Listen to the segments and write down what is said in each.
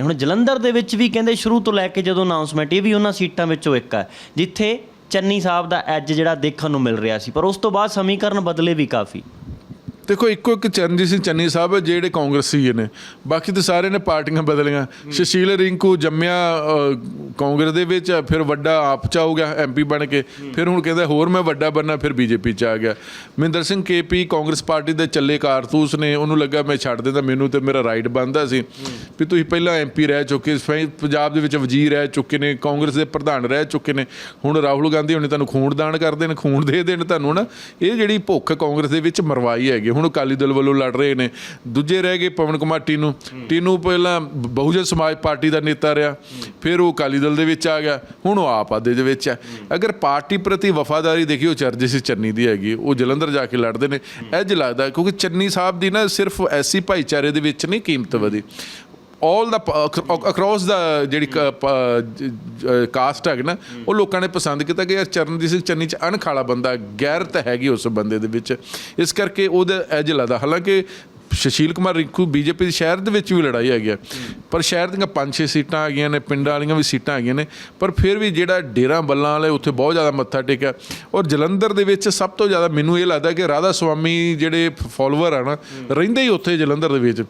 ਹੁਣ ਜਲੰਧਰ ਦੇ ਵਿੱਚ ਵੀ ਕਹਿੰਦੇ ਸ਼ੁਰੂ ਤੋਂ ਲੈ ਕੇ ਜਦੋਂ ਅਨਾਉਂਸਮੈਂਟ ਇਹ ਵੀ ਉਹਨਾਂ ਸੀਟਾਂ ਵਿੱਚੋਂ ਇੱਕ ਹੈ, ਜਿੱਥੇ ਚੰਨੀ ਸਾਹਿਬ ਦਾ ਐਜ ਜਿਹੜਾ ਦੇਖਣ ਨੂੰ ਮਿਲ ਰਿਹਾ ਸੀ। ਪਰ ਉਸ ਤੋਂ ਬਾਅਦ ਸਮੀਕਰਨ ਬਦਲੇ ਵੀ ਕਾਫੀ। ਦੇਖੋ ਇੱਕੋ ਇੱਕ ਚਰਨਜੀਤ ਸਿੰਘ ਚੰਨੀ ਸਾਹਿਬ ਜਿਹੜੇ ਕਾਂਗਰਸੀ ਨੇ। ਬਾਕੀ ਤਾਂ ਸਾਰੇ ਨੇ ਪਾਰਟੀਆਂ ਬਦਲੀਆਂ। ਸੁਸ਼ੀਲ ਰਿੰਕੂ ਜੰਮਿਆ ਕਾਂਗਰਸ ਦੇ ਵਿੱਚ ਫਿਰ ਵੱਡਾ ਆਪ ਚ ਗਿਆ ਐਮਪੀ ਬਣ ਕੇ। ਫਿਰ ਹੁਣ ਕਹਿੰਦਾ ਹੋਰ ਮੈਂ ਵੱਡਾ ਬਣਨਾ ਫਿਰ ਬੀਜੇਪੀ ਚ ਆ ਗਿਆ। ਮਹਿੰਦਰ ਸਿੰਘ ਕੇਪੀ ਕਾਂਗਰਸ ਪਾਰਟੀ ਦੇ ਚੱਲੇ ਕਾਰਤੂਸ ਨੇ ਉਹਨੂੰ ਲੱਗਾ ਮੈਂ ਛੱਡ ਦਿੰਦਾ ਮੈਨੂੰ ਤੇ ਮੇਰਾ ਰਾਈਟ ਬਣਦਾ ਸੀ। ਵੀ ਤੁਸੀਂ ਪਹਿਲਾਂ ਐਮਪੀ ਰਹਿ ਚੁੱਕੇ ਪੰਜਾਬ ਦੇ ਵਿੱਚ ਵਜ਼ੀਰ ਰਹਿ ਚੁੱਕੇ ਨੇ ਕਾਂਗਰਸ ਦੇ ਪ੍ਰਧਾਨ ਰਹਿ ਚੁੱਕੇ ਨੇ। ਹੁਣ ਰਾਹੁਲ ਗਾਂਧੀ ਹੁਣੇ ਤੁਹਾਨੂੰ ਖੂਨਦਾਨ ਕਰਦੇ ਨੇ ਖੂਨ ਦੇ ਦੇਣ ਤੁਹਾਨੂੰ ਨਾ ਇਹ ਜਿਹੜੀ ਭੁੱਖ ਕਾਂਗਰਸ ਦੇ ਵਿੱਚ ਮਰਵਾਈ ਹੈਗੀ ਹੁਣ ਅਕਾਲੀ ਦਲ ਵੱਲੋਂ ਲੜ ਰਹੇ ਨੇ। ਦੂਜੇ ਰਹਿ ਗਏ ਪਵਨ ਕੁਮਾਰ ਟੀਨੂ। ਟੀਨੂ ਪਹਿਲਾਂ ਬਹੁਜਨ ਸਮਾਜ ਪਾਰਟੀ ਦਾ ਨੇਤਾ ਰਿਹਾ। ਫਿਰ ਉਹ ਅਕਾਲੀ ਦਲ ਦੇ ਵਿੱਚ ਆ ਗਿਆ। ਹੁਣ ਉਹ ਆਪ ਆਦੇ ਦੇ ਵਿੱਚ ਹੈ ਅਗਰ ਪਾਰਟੀ ਪ੍ਰਤੀ ਵਫਾਦਾਰੀ ਦੇਖਿਓ ਚਰਜੇ ਸੀ ਚੰਨੀ ਦੀ ਹੈਗੀ। ਉਹ ਜਲੰਧਰ ਜਾ ਕੇ ਲੜਦੇ ਨੇ। ਇਹ ਇੰਜ ਲੱਗਦਾ ਕਿਉਂਕਿ ਚੰਨੀ ਸਾਹਿਬ ਦੀ ਨਾ ਸਿਰਫ ਐਸੀ ਭਾਈਚਾਰੇ ਦੇ ਵਿੱਚ ਨਹੀਂ ਕੀਮਤ ਵਧੀ। ਆਲ ਦਾ ਅਕ੍ਰੋਸ ਦਾ ਜਿਹੜੀ ਕਾਸਟ ਹੈ ਨਾ ਉਹ ਲੋਕਾਂ ਨੇ ਪਸੰਦ ਕੀਤਾ ਕਿ ਯਾਰ ਚਰਨਜੀਤ ਸਿੰਘ ਚੰਨੀ ਚ ਅਣਖਾਲਾ ਬੰਦਾ ਗੈਰਤ ਹੈਗੀ ਉਸ ਬੰਦੇ ਦੇ ਵਿੱਚ। ਇਸ ਕਰਕੇ ਉਹਦੇ ਐਜ ਲੱਗਦਾ ਹਾਲਾਂਕਿ ਸੁਸ਼ੀਲ ਕੁਮਾਰ ਰਿੰਕੂ ਬੀਜੇਪੀ ਦੇ ਸ਼ਹਿਰ ਦੇ ਵਿੱਚ ਵੀ ਲੜਾਈ ਹੈਗੀ ਆ। ਪਰ ਸ਼ਹਿਰ ਦੀਆਂ ਪੰਜ ਛੇ ਸੀਟਾਂ ਆ ਗਈਆਂ ਨੇ, ਪਿੰਡਾਂ ਵਾਲੀਆਂ ਵੀ ਸੀਟਾਂ ਹੈਗੀਆਂ ਨੇ। ਪਰ ਫਿਰ ਵੀ ਜਿਹੜਾ ਡੇਰਾ ਬੱਲਾਂ ਵਾਲੇ ਉੱਥੇ ਬਹੁਤ ਜ਼ਿਆਦਾ ਮੱਥਾ ਟੇਕਿਆ। ਔਰ ਜਲੰਧਰ ਦੇ ਵਿੱਚ ਸਭ ਤੋਂ ਜ਼ਿਆਦਾ ਮੈਨੂੰ ਇਹ ਲੱਗਦਾ ਕਿ ਰਾਧਾ ਸੁਆਮੀ ਜਿਹੜੇ ਫਾਲੋਅਰ ਆ ਨਾ, ਰਹਿੰਦੇ ਹੀ ਉੱਥੇ ਜਲੰਧਰ ਦੇ ਵਿੱਚ।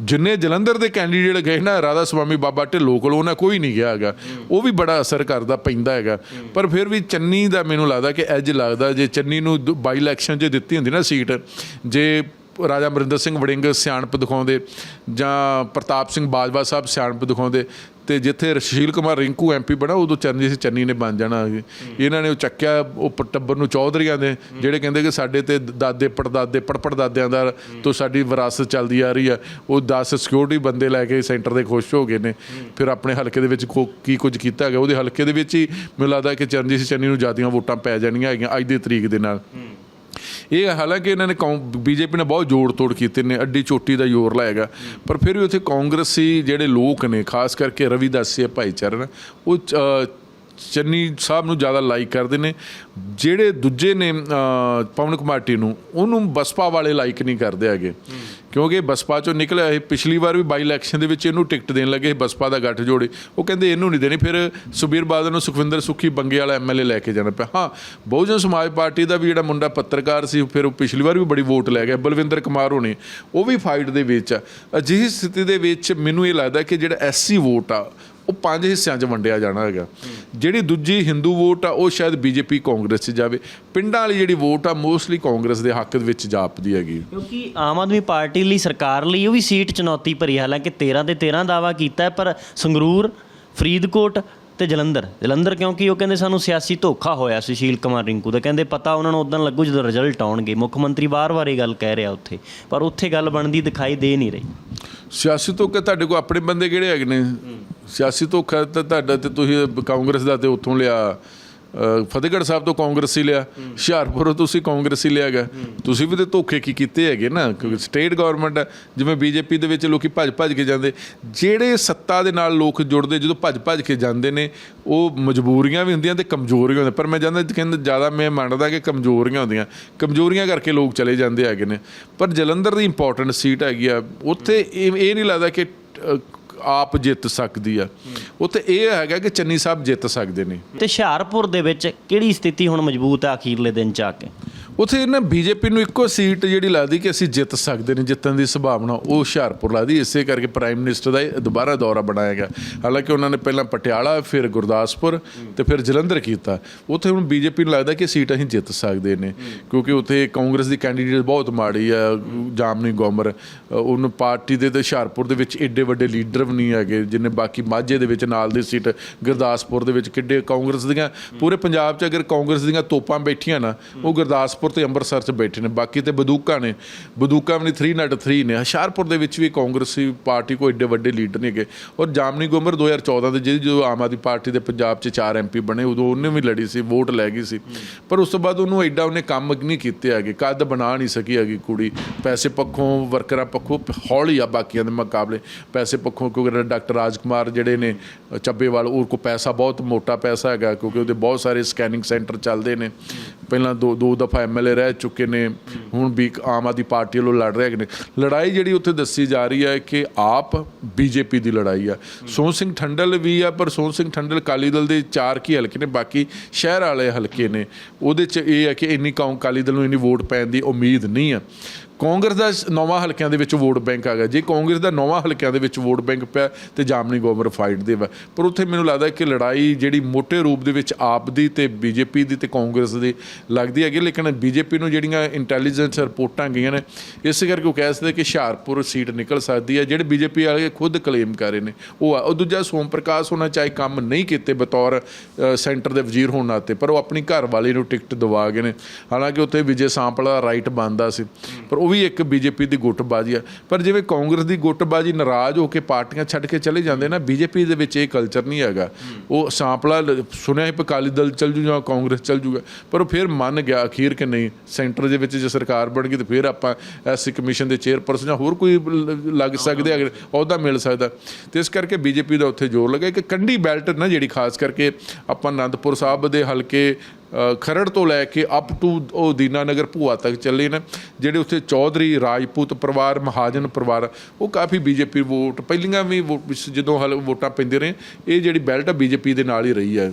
ਜਿੰਨੇ ਜਲੰਧਰ ਦੇ ਕੈਂਡੀਡੇਟ ਗਏ ਨਾ, ਰਾਧਾ ਸੁਆਮੀ ਬਾਬਾ ਢਿੱਲੋਂ ਕੋਲ ਉਹਨਾਂ ਕੋਈ ਨਹੀਂ ਗਿਆ ਹੈਗਾ। ਉਹ ਵੀ ਬੜਾ ਅਸਰ ਕਰਦਾ ਪੈਂਦਾ ਹੈਗਾ। ਪਰ ਫਿਰ ਵੀ ਚੰਨੀ ਦਾ ਮੈਨੂੰ ਲੱਗਦਾ ਕਿ ਐਜ ਲੱਗਦਾ, ਜੇ ਚੰਨੀ ਨੂੰ ਬਾਈ ਇਲੈਕਸ਼ਨ 'ਚ ਦਿੱਤੀ ਹੁੰਦੀ ਨਾ ਸੀਟ, ਜੇ ਰਾਜਾ ਅਮਰਿੰਦਰ ਸਿੰਘ ਵੜਿੰਗ ਸਿਆਣਪ ਦਿਖਾਉਂਦੇ ਜਾਂ ਪ੍ਰਤਾਪ ਸਿੰਘ ਬਾਜਵਾ ਸਾਹਿਬ ਸਿਆਣਪ ਦਿਖਾਉਂਦੇ ਤੇ ਜਿੱਥੇ ਰਸ਼ੀਲ ਕੁਮਾਰ ਰਿੰਕੂ ਐਮਪੀ ਬਣਾ, ਉਦੋਂ ਚਰਨਜੀਤ ਸਿੰਘ ਚੰਨੀ ਨੇ ਬਣ ਜਾਣਾ ਇਹਨਾਂ ਨੇ ਉਹ ਚੱਕਿਆ, ਉਹ ਪ- ਟੱਬਰ ਨੂੰ ਚੌਧਰੀਆਂ ਦੇ, ਜਿਹੜੇ ਕਹਿੰਦੇ ਕਿ ਸਾਡੇ ਤੇ ਦਾਦੇ ਪੜਦਾਦੇ ਪੜਪੜਦਾਦਿਆਂ ਦਾ ਤੋਂ ਸਾਡੀ ਵਿਰਾਸਤ ਚੱਲਦੀ ਆ ਰਹੀ ਆ। ਉਹ 10 ਸਿਕਿਉਰਿਟੀ ਬੰਦੇ ਲੈ ਕੇ ਸੈਂਟਰ ਦੇ ਖੁਸ਼ ਹੋ ਗਏ ਨੇ। ਫਿਰ ਆਪਣੇ ਹਲਕੇ ਦੇ ਵਿੱਚ ਕੋ- ਕੀ ਕੁਝ ਕੀਤਾ ਹੈਗਾ ਉਹਦੇ ਹਲਕੇ ਦੇ ਵਿੱਚ ਹੀ ਮੈਨੂੰ ਲੱਗਦਾ ਕਿ ਚਰਨਜੀਤ ਸਿੰਘ ਚੰਨੀ ਨੂੰ ਜ਼ਿਆਦੀਆਂ ਵੋਟਾਂ ਪੈ ਜਾਣੀਆਂ ਹੈਗੀਆਂ ਅੱਜ ਦੀ ਤਰੀਕ ਦੇ ਨਾਲ। ਇਹ ਹਾਲਾਂਕਿ ਇਹਨਾਂ ਨੇ ਬੀਜੇਪੀ ਨੇ ਬਹੁਤ ਜੋੜ ਤੋੜ ਕੀਤੇ ਨੇ ਅੱਡੀ ਚੋਟੀ ਦਾ ਜ਼ੋਰ ਲਾਏਗਾ ਪਰ ਫਿਰ ਵੀ ਉੱਥੇ ਕਾਂਗਰਸੀ ਜਿਹੜੇ ਲੋਕ ਨੇ, ਖਾਸ ਕਰਕੇ ਰਵਿਦਾਸੀ ਭਾਈਚਾਰਾ ਨਾ ਉਹ ਚੰਨੀ ਸਾਹਿਬ ਨੂੰ ਜ਼ਿਆਦਾ ਲਾਈਕ ਕਰਦੇ ਨੇ। ਜਿਹੜੇ ਦੂਜੇ ਨੇ ਪਵਨ ਕੁਮਾਰ ਟੀਨੂ ਉਹਨੂੰ ਬਸਪਾ ਵਾਲੇ ਲਾਈਕ ਨਹੀਂ ਕਰਦੇ ਹੈਗੇ। ਕਿਉਂਕਿ ਬਸਪਾ ਚੋਂ ਨਿਕਲਿਆ ਇਹ ਪਿਛਲੀ ਵਾਰ ਵੀ ਬਾਈ ਇਲੈਕਸ਼ਨ ਦੇ ਵਿੱਚ ਇਹਨੂੰ ਟਿਕਟ ਦੇਣ ਲੱਗੇ ਬਸਪਾ ਦਾ ਗੱਠ ਜੋੜੇ। ਉਹ ਕਹਿੰਦੇ ਇਹਨੂੰ ਨਹੀਂ ਦੇਣੀ, ਫਿਰ ਸੁਬੀਰ ਬਾਦਲ ਨੂੰ ਸੁਖਵਿੰਦਰ ਸੁਖੀ ਬੰਗੇ ਵਾਲਾ ਐਮਐਲਏ ਲੈ ਕੇ ਜਾਣਾ ਪਿਆ। ਹਾਂ, ਬਹੁਜਨ ਸਮਾਜ ਪਾਰਟੀ ਦਾ ਵੀ ਜਿਹੜਾ ਮੁੰਡਾ ਪੱਤਰਕਾਰ ਸੀ, ਫਿਰ ਉਹ ਪਿਛਲੀ ਵਾਰ ਵੀ ਬੜੀ ਵੋਟ ਲੈ ਗਿਆ, ਬਲਵਿੰਦਰ ਕੁਮਾਰ ਹੋਣੇ, ਉਹ ਵੀ ਫਾਈਟ ਦੇ ਵਿੱਚ ਆ। ਅਜਿਹੀ ਸਥਿਤੀ ਦੇ ਵਿੱਚ ਮੈਨੂੰ ਇਹ ਲੱਗਦਾ ਕਿ ਜਿਹੜਾ ਐਸਸੀ ਵੋਟ ਆ, ਉਹ ਪੰਜ ਹਿੱਸਿਆਂ 'ਚ ਵੰਡਿਆ ਜਾਣਾ ਹੈਗਾ। ਜਿਹੜੀ ਦੂਜੀ ਹਿੰਦੂ ਵੋਟ ਆ ਉਹ ਸ਼ਾਇਦ ਬੀਜੇਪੀ ਕਾਂਗਰਸ 'ਚ ਜਾਵੇ। ਪਿੰਡਾਂ ਵਾਲੀ ਜਿਹੜੀ ਵੋਟ ਆ ਮੋਸਟਲੀ ਕਾਂਗਰਸ ਦੇ ਹੱਕ ਦੇ ਵਿੱਚ ਜਾਪਦੀ ਹੈਗੀ। ਕਿਉਂਕਿ ਆਮ ਆਦਮੀ ਪਾਰਟੀ ਲਈ ਸਰਕਾਰ ਲਈ ਉਹ ਵੀ ਸੀਟ ਚੁਣੌਤੀ ਭਰੀ। ਹਾਲਾਂਕਿ 13 ਤੇ 13 ਦਾਵਾ ਕੀਤਾ ਪਰ ਸੰਗਰੂਰ ਫਰੀਦਕੋਟ ਤੇ ਜਲੰਧਰ। ਜਲੰਧਰ ਕਿਉਂਕਿ ਉਹ ਕਹਿੰਦੇ ਸਾਨੂੰ ਸਿਆਸੀ ਧੋਖਾ ਹੋਇਆ ਸੁਸ਼ੀਲ ਕੁਮਾਰ ਰਿੰਕੂ ਦਾ। ਕਹਿੰਦੇ ਪਤਾ ਉਹਨਾਂ ਨੂੰ ਉਦੋਂ ਲੱਗੂ ਜਦੋਂ ਰਿਜ਼ਲਟ ਆਉਣਗੇ। ਮੁੱਖ ਮੰਤਰੀ ਵਾਰ-ਵਾਰ ਇਹ ਗੱਲ ਕਹਿ ਰਿਹਾ ਉੱਥੇ। ਪਰ ਉੱਥੇ ਗੱਲ ਬਣਦੀ ਦਿਖਾਈ ਦੇ ਨਹੀਂ ਰਹੀ। ਸਿਆਸੀ ਧੋਖਾ ਤੁਹਾਡੇ ਕੋਲ ਆਪਣੇ ਬੰਦੇ ਕਿਹੜੇ ਹੈਗੇ ਨੇ? ਸਿਆਸੀ ਧੋਖਾ ਤਾਂ ਤੁਹਾਡਾ ਤੇ ਤੁਸੀਂ ਕਾਂਗਰਸ ਦਾ ਤੇ ਉੱਥੋਂ ਲਿਆ ਫਤਿਹਗੜ੍ਹ ਸਾਹਿਬ ਤੋਂ ਕਾਂਗਰਸੀ ਲਿਆ, ਹੁਸ਼ਿਆਰਪੁਰੋਂ ਤੁਸੀਂ ਕਾਂਗਰਸੀ ਲਿਆ ਗਾ ਤੁਸੀਂ ਵੀ ਤੇ ਧੋਖੇ ਕੀ ਕੀਤੇ ਹੈਗੇ ਨਾ ਕਿਉਂਕਿ ਸਟੇਟ ਗਵਰਨਮੈਂਟ ਹੈ ਜਿਵੇਂ ਬੀਜੇਪੀ ਦੇ ਵਿੱਚ ਲੋਕੀ ਭੱਜ ਭੱਜ ਕੇ ਜਾਂਦੇ। ਜਿਹੜੇ ਸੱਤਾ ਦੇ ਨਾਲ ਲੋਕ ਜੁੜਦੇ, ਜਦੋਂ ਭੱਜ ਭੱਜ ਕੇ ਜਾਂਦੇ ਨੇ, ਉਹ ਮਜਬੂਰੀਆਂ ਵੀ ਹੁੰਦੀਆਂ ਤੇ ਕਮਜ਼ੋਰੀਆਂ ਹੁੰਦੀਆਂ। ਪਰ ਮੈਂ ਜਾਂਦਾ ਕਹਿੰਦਾ ਜ਼ਿਆਦਾ ਮੈਂ ਮੰਨਦਾ ਕਿ ਕਮਜ਼ੋਰੀਆਂ ਹੁੰਦੀਆਂ। ਕਮਜ਼ੋਰੀਆਂ ਕਰਕੇ ਲੋਕ ਚਲੇ ਜਾਂਦੇ ਹੈਗੇ ਨੇ। ਪਰ ਜਲੰਧਰ ਦੀ ਇੰਪੋਰਟੈਂਟ ਸੀਟ ਹੈਗੀ ਆ, ਉੱਥੇ ਇਹ ਇਹ ਨਹੀਂ ਲੱਗਦਾ ਕਿ ਆਪ ਜਿੱਤ ਸਕਦੀ ਆ। ਉੱਥੇ ਇਹ ਹੈਗਾ ਕਿ ਚੰਨੀ ਸਾਹਿਬ ਜਿੱਤ ਸਕਦੇ ਨੇ। ਤੇ ਹੁਸ਼ਿਆਰਪੁਰ ਦੇ ਵਿੱਚ ਕਿਹੜੀ ਸਥਿਤੀ ਹੁਣ ਮਜ਼ਬੂਤ ਆ ਅਖੀਰਲੇ ਦਿਨ ਚ ਆ ਕੇ? ਉੱਥੇ ਨਾ ਬੀਜੇਪੀ ਨੂੰ ਇੱਕੋ ਸੀਟ ਜਿਹੜੀ ਲੱਗਦੀ ਕਿ ਅਸੀਂ ਜਿੱਤ ਸਕਦੇ ਨੇ, ਜਿੱਤਣ ਦੀ ਸੰਭਾਵਨਾ ਉਹ ਹੁਸ਼ਿਆਰਪੁਰ ਲੱਗਦੀ, ਇਸੇ ਕਰਕੇ ਪ੍ਰਾਈਮ ਮਿਨਿਸਟਰ ਦਾ ਇਹ ਦੁਬਾਰਾ ਦੌਰਾ ਬਣਾਇਆ ਗਿਆ। ਹਾਲਾਂਕਿ ਉਹਨਾਂ ਨੇ ਪਹਿਲਾਂ ਪਟਿਆਲਾ, ਫਿਰ ਗੁਰਦਾਸਪੁਰ ਤੇ ਫਿਰ ਜਲੰਧਰ ਕੀਤਾ। ਉੱਥੇ ਹੁਣ ਬੀਜੇਪੀ ਨੂੰ ਲੱਗਦਾ ਕਿ ਸੀਟ ਅਸੀਂ ਜਿੱਤ ਸਕਦੇ ਨੇ, ਕਿਉਂਕਿ ਉੱਥੇ ਕਾਂਗਰਸ ਦੀ ਕੈਂਡੀਡੇਟ ਬਹੁਤ ਮਾੜੀ ਆ, ਜਾਮਨੀ ਗੋਮਰ, ਉਹਨੂੰ ਪਾਰਟੀ ਦੇ ਤੇ ਹੁਸ਼ਿਆਰਪੁਰ ਦੇ ਵਿੱਚ ਏਡੇ ਵੱਡੇ ਲੀਡਰ ਵੀ ਨਹੀਂ ਹੈਗੇ, ਜਿੰਨੇ ਬਾਕੀ ਮਾਝੇ ਦੇ ਵਿੱਚ ਨਾਲ ਦੀ ਸੀਟ ਗੁਰਦਾਸਪੁਰ ਦੇ ਵਿੱਚ ਕਿੱਡੇ ਕਾਂਗਰਸ ਦੀਆਂ, ਪੂਰੇ ਪੰਜਾਬ 'ਚ ਅਗਰ ਕਾਂਗਰਸ ਦੀਆਂ ਤੋਪਾਂ ਬੈਠੀਆਂ ਨਾ, ਉਹ ਗੁਰਦਾਸਪੁਰ ਤੇ ਅੰਮ੍ਰਿਤਸਰ 'ਚ ਬੈਠੇ ਨੇ, ਬਾਕੀ ਤੇ ਬਦੂਕਾ ਨੇ, ਬਦੂਕਾ ਵੀ 303 ਨੇ। ਹੁਸ਼ਿਆਰਪੁਰ ਦੇ ਵਿੱਚ ਵੀ ਕਾਂਗਰਸੀ ਪਾਰਟੀ ਕੋਈ ਏਡੇ ਵੱਡੇ ਲੀਡਰ ਨਹੀਂ ਹੈਗੇ। ਔਰ ਜਾਮਨੀ ਗੋਮਰ 2014 ਦੇ ਜਿਹਦੀ ਜਦੋਂ ਆਮ ਆਦਮੀ ਪਾਰਟੀ ਦੇ ਪੰਜਾਬ 'ਚ 4 ਐਮਪੀ ਬਣੇ, ਉਦੋਂ ਉਹਨੇ ਵੀ ਲੜੀ ਸੀ, ਵੋਟ ਲੈ ਗਈ ਸੀ। ਪਰ ਉਸ ਤੋਂ ਬਾਅਦ ਉਹਨੂੰ ਐਡਾ ਉਹਨੇ ਕੰਮ ਨਹੀਂ ਕੀਤੇ ਹੈਗੇ, ਕੱਦ ਬਣਾ ਨਹੀਂ ਸਕੀ ਹੈਗੀ ਕੁੜੀ। ਪੈਸੇ ਪੱਖੋਂ, ਵਰਕਰਾਂ ਪੱਖੋਂ ਹੌਲੀ ਆ ਬਾਕੀਆਂ ਦੇ ਮੁਕਾਬਲੇ। ਪੈਸੇ ਪੱਖੋਂ ਕਿਉਂਕਿ ਡਾਕਟਰ ਰਾਜਕੁਮਾਰ ਜਿਹੜੇ ਨੇ, ਚੱਬੇਵਾਲ, ਉਹ ਕੋ ਪੈਸਾ ਬਹੁਤ ਮੋਟਾ ਪੈਸਾ ਹੈਗਾ, ਕਿਉਂਕਿ ਉਹਦੇ ਬਹੁਤ ਸਾਰੇ ਸਕੈਨਿੰਗ ਸੈਂਟਰ ਚੱਲਦੇ ਨੇ। ਪਹਿਲਾਂ ਦੋ ਦੋ ਦਫਾ ਐਮਐਲਏ ਰਹਿ ਚੁੱਕੇ ਨੇ, ਹੁਣ ਵੀ ਆਮ ਆਦਮੀ ਪਾਰਟੀ ਵੱਲੋਂ ਲੜ ਰਹੇ ਨੇ। ਲੜਾਈ ਜਿਹੜੀ ਉੱਥੇ ਦੱਸੀ ਜਾ ਰਹੀ ਹੈ ਕਿ ਆਪ ਬੀਜੇਪੀ ਦੀ ਲੜਾਈ ਆ ਸੋਹਣ ਸਿੰਘ ਠੰਡਲ ਵੀ ਆ ਪਰ ਸੋਹਣ ਸਿੰਘ ਠੰਡਲ ਅਕਾਲੀ ਦਲ ਦੇ ਚਾਰ ਕੀ ਹਲਕੇ ਨੇ, ਬਾਕੀ ਸ਼ਹਿਰ ਵਾਲੇ ਹਲਕੇ ਨੇ। ਉਹਦੇ ਚ ਇਹ ਹੈ ਕਿ ਇੰਨੀ ਕੌਮ ਅਕਾਲੀ ਦਲ ਨੂੰ ਇੰਨੀ ਵੋਟ ਪੈਣ ਦੀ ਉਮੀਦ ਨਹੀਂ ਆ ਕਾਂਗਰਸ ਦਾ ਨੌਵਾਂ ਹਲਕਿਆਂ ਦੇ ਵਿੱਚ ਵੋਟ ਬੈਂਕ ਆ ਗਿਆ। ਜੇ ਕਾਂਗਰਸ ਦਾ ਨੌਵਾਂ ਹਲਕਿਆਂ ਦੇ ਵਿੱਚ ਵੋਟ ਬੈਂਕ ਪਿਆ ਤੇ ਜਾਮਨੀ ਗੋਬਰ ਫਾਈਟ ਦੇ ਵਾ ਪਰ ਉੱਥੇ ਮੈਨੂੰ ਲੱਗਦਾ ਕਿ ਲੜਾਈ ਜਿਹੜੀ ਮੋਟੇ ਰੂਪ ਦੇ ਵਿੱਚ ਆਪ ਦੀ ਤੇ ਬੀਜੇਪੀ ਦੀ ਤੇ ਕਾਂਗਰਸ ਦੀ ਲੱਗਦੀ ਹੈਗੀ, ਲੇਕਿਨ ਬੀਜੇਪੀ ਨੂੰ ਜਿਹੜੀਆਂ ਇੰਟੈਲੀਜੈਂਸ ਰਿਪੋਰਟਾਂ ਗਈਆਂ ਨੇ, ਇਸ ਕਰਕੇ ਉਹ ਕਹਿ ਸਕਦੇ ਕਿ ਹੁਸ਼ਿਆਰਪੁਰ ਸੀਟ ਨਿਕਲ ਸਕਦੀ ਹੈ। ਜਿਹੜੇ ਬੀਜੇਪੀ ਵਾਲੇ ਖੁਦ ਕਲੇਮ ਕਰ ਰਹੇ ਨੇ, ਉਹ ਆ। ਉਹ ਦੂਜਾ ਸੋਮ ਪ੍ਰਕਾਸ਼ ਹੋਣਾ ਚਾਹੇ ਕੰਮ ਨਹੀਂ ਕੀਤੇ ਬਤੌਰ ਸੈਂਟਰ ਦੇ ਵਜ਼ੀਰ ਹੋਣ ਨਾਤੇ, ਪਰ ਉਹ ਆਪਣੀ ਘਰ ਵਾਲੀ ਨੂੰ ਟਿਕਟ ਦਵਾ ਗਏ ਨੇ। ਹਾਲਾਂਕਿ ਉੱਥੇ ਵਿਜੇ ਸਾਂਪਲਾ ਰਾਈਟ ਬਣਦਾ ਸੀ। ਪਰ ਉਹ ਵੀ ਇੱਕ ਬੀਜੇਪੀ ਦੀ ਗੁੱਟਬਾਜ਼ੀ ਆ। ਪਰ ਜਿਵੇਂ ਕਾਂਗਰਸ ਦੀ ਗੁੱਟਬਾਜ਼ੀ ਨਾਰਾਜ਼ ਹੋ ਕੇ ਪਾਰਟੀਆਂ ਛੱਡ ਕੇ ਚਲੇ ਜਾਂਦੇ ਨਾ, ਬੀਜੇਪੀ ਦੇ ਵਿੱਚ ਇਹ ਕਲਚਰ ਨਹੀਂ ਹੈਗਾ। ਉਹ ਸਾਂਪਲਾ ਲ- ਸੁਣਿਆ ਸੀ ਅਕਾਲੀ ਦਲ ਚੱਲ ਜੂ ਜਾਂ ਕਾਂਗਰਸ ਚੱਲ ਜੂਗਾ, ਪਰ ਉਹ ਫਿਰ ਮੰਨ ਗਿਆ ਅਖੀਰ ਕਿ ਨਹੀਂ, ਸੈਂਟਰ ਦੇ ਵਿੱਚ ਜੇ ਸਰਕਾਰ ਬਣ ਗਈ ਤੇ ਫਿਰ ਆਪਾਂ ਐਸਸੀ ਕਮਿਸ਼ਨ ਦੇ ਚੇਅਰਪਰਸਨ ਜਾਂ ਹੋਰ ਕੋਈ ਲੱਗ ਸਕਦੇ ਅਗਰ ਅਹੁਦਾ ਮਿਲ ਸਕਦਾ। ਤੇ ਇਸ ਕਰਕੇ ਬੀਜੇਪੀ ਦਾ ਉੱਥੇ ਜ਼ੋਰ ਲੱਗਾ। ਕਿ ਕੰਢੀ ਬੈਲਟ ਨਾ ਜਿਹੜੀ ਖਾਸ ਕਰਕੇ ਆਪਾਂ ਅਨੰਦਪੁਰ ਸਾਹਿਬ ਦੇ ਹਲਕੇ ਖਰੜ ਤੋਂ ਲੈ ਕੇ ਅਪ ਟੂ ਉਹ ਦੀਨਾ ਨਗਰ ਭੂਆ ਤੱਕ ਚੱਲੇ ਨੇ, ਜਿਹੜੇ ਉੱਥੇ ਚੌਧਰੀ, ਰਾਜਪੂਤ ਪਰਿਵਾਰ, ਮਹਾਜਨ ਪਰਿਵਾਰ, ਉਹ ਕਾਫੀ ਬੀਜੇਪੀ ਵੋਟ, ਪਹਿਲੀਆਂ ਵੀ ਵੋਟ ਜਦੋਂ ਹਲ, ਵੋਟਾਂ ਪੈਂਦੇ ਰਹੇ ਇਹ ਜਿਹੜੀ ਬੈਲਟ ਆ ਬੀਜੇਪੀ ਦੇ ਨਾਲ ਹੀ ਰਹੀ ਹੈ